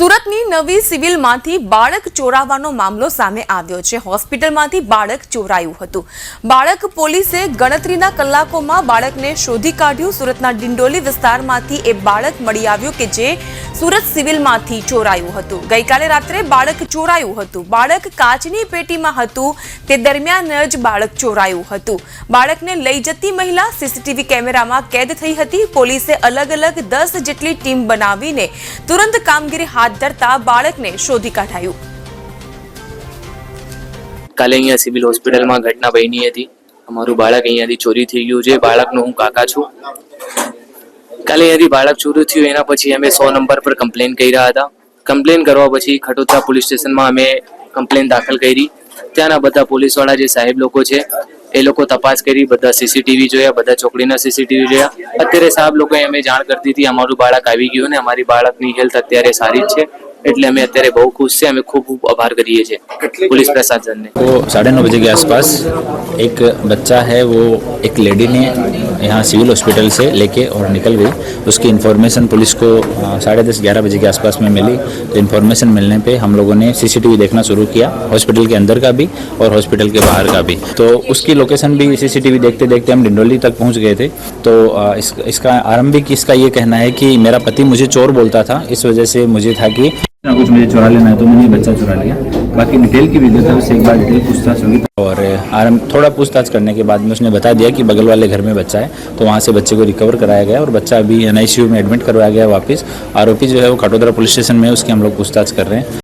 સુરતની નવી સિવિલમાંથી બાળક ચોરાવાનો મામલો સામે આવ્યો છે. હોસ્પિટલમાંથી બાળક ચોરાયું હતું. બાળક પોલીસે ગણતરીના કલાકોમાં બાળકને શોધી કાઢ્યું. સુરતના ડિંડોલી વિસ્તારમાંથી એ બાળક મળી આવ્યું કે જે સુરત સિવિલમાંથી ચોરાયું હતું. ગઈકાલે રાત્રે બાળક ચોરાયું હતું. બાળક કાચની પેટીમાં હતું. તે દરમિયાન જ બાળક ચોરાયું હતું. બાળકને લઈ જતી મહિલા સીસીટીવી કેમેરામાં કેદ થઈ હતી. પોલીસે અલગ અલગ દસ જેટલી ટીમ બનાવીને તુરંત કામગીરી હાથ ધરતા બાળકને શોધી કાઢાયું. કાલે અહીંયા સિવિલ હોસ્પિટલમાં ઘટના બની હતી. અમારું બાળક અહીંયાથી ચોરી થઈ ગયું છે. બાળકનો હું કાકા છું. કાલે અહીંયાથી બાળક ચોરી થયું એના પછી અમે સો નંબર પર કમ્પ્લેન કર્યા હતા કમ્પ્લેન કરવા પછી ખટોદરા પોલીસ સ્ટેશનમાં અમે કમ્પ્લેન દાખલ કરી ત્યાંના બધા પોલીસવાળા જે સાહેબ લોકો છે એ લોકો તપાસ કરી બધા સીસીટીવી જોયા બધા ચોકડીના સીસીટીવી જોયા અત્યારે સાહેબ લોકોએ અમે જાણ કરતી હતી અમારું બાળક આવી ગયું ને અમારી બાળકની હેલ્થ અત્યારે સારી જ છે એટલે અમે અત્યારે બહુ ખુશ છે અમે ખૂબ ખૂબ આભાર કરીએ છીએ પોલીસ પ્રશાસનને वो साढ़े नौ बजे के आसपास एक बच्चा है वो एक लेडी ने यहाँ सिविल हॉस्पिटल से लेके और निकल गई। उसकी इन्फॉर्मेशन पुलिस को साढ़े दस ग्यारह बजे के आसपास में मिली। तो इन्फॉर्मेशन मिलने पे हम लोगों ने सीसीटीवी देखना शुरू किया हॉस्पिटल के अंदर का भी और हॉस्पिटल के बाहर का भी। तो उसकी लोकेशन भी सीसीटीवी देखते देखते हम डिंडोली तक पहुँच गए थे। तो इस, इसका आरंभिक इसका ये कहना है कि मेरा पति मुझे चोर बोलता था। इस वजह से मुझे था कि कुछ मुझे चुरा लेना है तो मैंने बच्चा चुरा लिया। बाकी डिटेल की विगत है उससे एक बार डिटेल पूछताछ होगी और आरंभ थोड़ा पूछताछ करने के बाद में उसने बता दिया कि बगल वाले घर में बच्चा है तो वहाँ से बच्चे को रिकवर कराया गया और बच्चा अभी एन में एडमिट करवाया गया वापस। आरोपी जो है वो खटोदरा पुलिस स्टेशन में उसकी हम लोग पूछताछ कर रहे हैं।